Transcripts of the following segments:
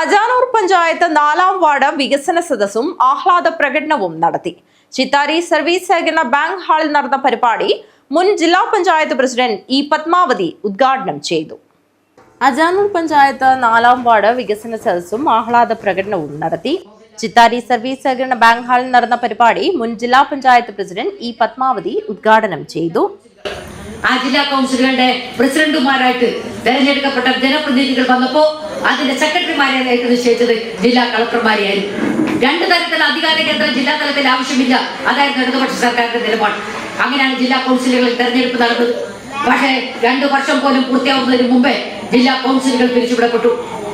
അജാനൂർ പഞ്ചായത്ത് നാലാം വാർഡ് വികസന സദസ്സും ആഹ്ലാദ പ്രകടനവും നടത്തി. ചിത്താരി സർവീസ് സഹകരണ ബാങ്ക് ഹാളിൽ നടന്ന പരിപാടി മുൻ ജില്ലാ പഞ്ചായത്ത് പ്രസിഡന്റ് ഇ പത്മാവതി ഉദ്ഘാടനം ചെയ്തു. അജാനൂർ പഞ്ചായത്ത് നാലാം വാർഡ് വികസന സദസ്സും ആഹ്ലാദ പ്രകടനവും നടത്തി. ചിത്താരി സർവീസ് സഹകരണ ബാങ്ക് ഹാളിൽ നടന്ന പരിപാടി മുൻ ജില്ലാ പഞ്ചായത്ത് പ്രസിഡന്റ് ഇ പത്മാവതി ഉദ്ഘാടനം ചെയ്തു. ആ ജില്ലാ കൗൺസിലുകളുടെ പ്രസിഡന്റുമാരായിട്ട് തെരഞ്ഞെടുക്കപ്പെട്ട ജനപ്രതിനിധികൾ വന്നപ്പോ അതിന്റെ സെക്രട്ടറിമാരെയായിട്ട് നിശ്ചയിച്ചത്. ജില്ലാ കളക്ടർമാരെയായിരുന്നു രണ്ട് തരത്തിലുള്ള അധികാര കേന്ദ്രം ജില്ലാ തലത്തിൽ ആവശ്യമില്ല. അതായിരുന്നു ഇടതുപക്ഷ സർക്കാരിന്റെ നിലപാട്. അങ്ങനെയാണ് ജില്ലാ കൗൺസിലുകളിൽ തെരഞ്ഞെടുപ്പ് നടന്നത്. പക്ഷേ രണ്ടു വർഷം പോലും പൂർത്തിയാവുന്നതിന് മുമ്പേ ജില്ലാ കൗൺസിലുകൾ പിരിച്ചുവിടപ്പെട്ടു.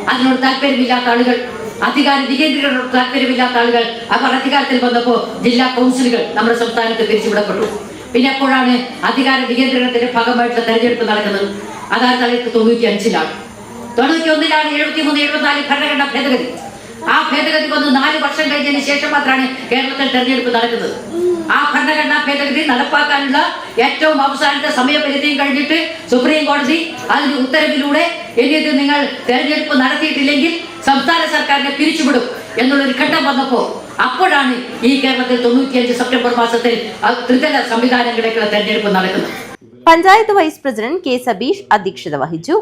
അതിനോട് താല്പര്യമില്ലാത്ത ആളുകൾ അധികാര വികേന്ദ്രീകരണത്തോട് താല്പര്യമില്ലാത്ത ആളുകൾ അവർ അധികാരത്തിൽ വന്നപ്പോൾ ജില്ലാ കൗൺസിലുകൾ നമ്മുടെ സംസ്ഥാനത്ത് പിരിച്ചുവിടപ്പെട്ടു. പിന്നെ എപ്പോഴാണ് അധികാര വികേന്ദ്രീകരണത്തിന്റെ ഭാഗമായിട്ടുള്ള തെരഞ്ഞെടുപ്പ് നടക്കുന്നത്? അതായത് തൊണ്ണൂറ്റി അഞ്ചിലാണ് തൊണ്ണൂറ്റി ഒന്നിലാണ് എഴുപത്തി മൂന്ന് എഴുപത്തിനാല് ഭരണഘടന ഭേദഗതി. ആ ഭേദഗതി വന്ന് നാല് വർഷം കഴിഞ്ഞതിന് ശേഷം മാത്രമാണ് കേരളത്തിൽ തെരഞ്ഞെടുപ്പ് നടക്കുന്നത്. ആ ഭരണഘടനാ ഭേദഗതി നടപ്പാക്കാനുള്ള ഏറ്റവും അവസാനത്തെ സമയപരിധിയും കഴിഞ്ഞിട്ട് സുപ്രീം കോടതി അതിന്റെ ഉത്തരവിലൂടെ ഇനി ഇത് നിങ്ങൾ തെരഞ്ഞെടുപ്പ് നടത്തിയിട്ടില്ലെങ്കിൽ സംസ്ഥാന സർക്കാരിനെ പിരിച്ചുവിടും എന്നുള്ളൊരു ഘട്ടം വന്നപ്പോ അപ്പോഴാണ് ഈ കേരളത്തിൽ തൊണ്ണൂറ്റിയഞ്ച് സെപ്റ്റംബർ മാസത്തിൽ ത്രിതല സംവിധാനങ്ങളിലേക്കുള്ള തെരഞ്ഞെടുപ്പ് നടക്കുന്നത്. Panchayat vice president K Sabeesh അധ്യക്ഷത വഹിച്ചു.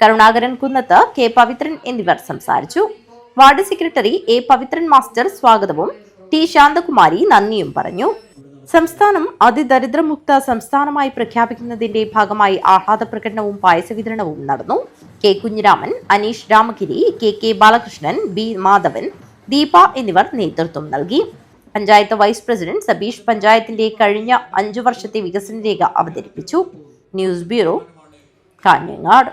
കരുണാകരൻ കുന്നത്ത് കെ പവിത്രൻ എന്നിവർ സംസാരിച്ചു. Ward secretary A Pavithran master സ്വാഗതവും ടി ശാന്തകുമാരി നന്ദിയും പറഞ്ഞു. സംസ്ഥാനം അതിദരിദ്രമുക്ത സംസ്ഥാനമായി പ്രഖ്യാപിക്കുന്നതിന്റെ ഭാഗമായി ആഹ്ലാദ പ്രകടനവും പായസ വിതരണവും നടന്നു. K Kunhiraman Aneesh Ramagiri K K Balakrishnan B Madhavan Deepa എന്നിവർ നേതൃത്വം നൽകി. പഞ്ചായത്ത് വൈസ് പ്രസിഡന്റ് സബീഷ് പഞ്ചായത്തിന്റെ കഴിഞ്ഞ അഞ്ചു വർഷത്തെ വികസന രേഖ അവതരിപ്പിച്ചു. News bureau Kanhangad.